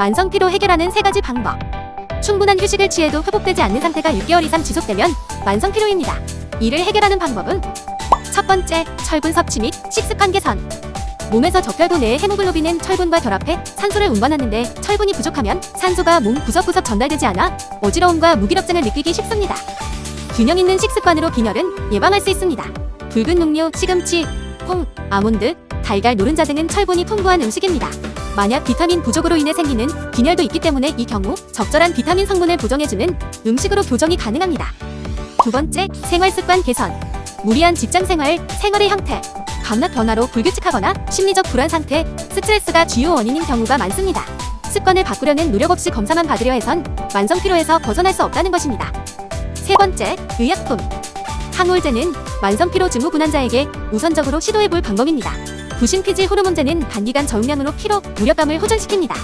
만성 피로 해결하는 세 가지 방법. 충분한 휴식을 취해도 회복되지 않는 상태가 6개월 이상 지속되면 만성 피로입니다. 이를 해결하는 방법은 첫 번째, 철분 섭취 및 식습관 개선. 몸에서 적혈구 내의 헤모글로빈은 철분과 결합해 산소를 운반하는데 철분이 부족하면 산소가 몸 구석구석 전달되지 않아 어지러움과 무기력증을 느끼기 쉽습니다. 균형 있는 식습관으로 빈혈은 예방할 수 있습니다. 붉은 녹류, 시금치, 콩, 아몬드, 달걀, 노른자 등은 철분이 풍부한 음식입니다. 만약 비타민 부족으로 인해 생기는 빈혈도 있기 때문에 이 경우 적절한 비타민 성분을 보정해주는 음식으로 교정이 가능합니다. 두 번째, 생활습관 개선. 무리한 직장 생활, 생활의 형태, 밤낮 변화로 불규칙하거나 심리적 불안 상태, 스트레스가 주요 원인인 경우가 많습니다. 습관을 바꾸려는 노력 없이 검사만 받으려 해선 만성 피로에서 벗어날 수 없다는 것입니다. 세 번째, 의약품. 항우울제는 만성 피로 증후 분환자에게 우선적으로 시도해 볼 방법입니다. 부신피질 호르몬제는 단기간 저용량으로 피로, 무력감을 호전시킵니다.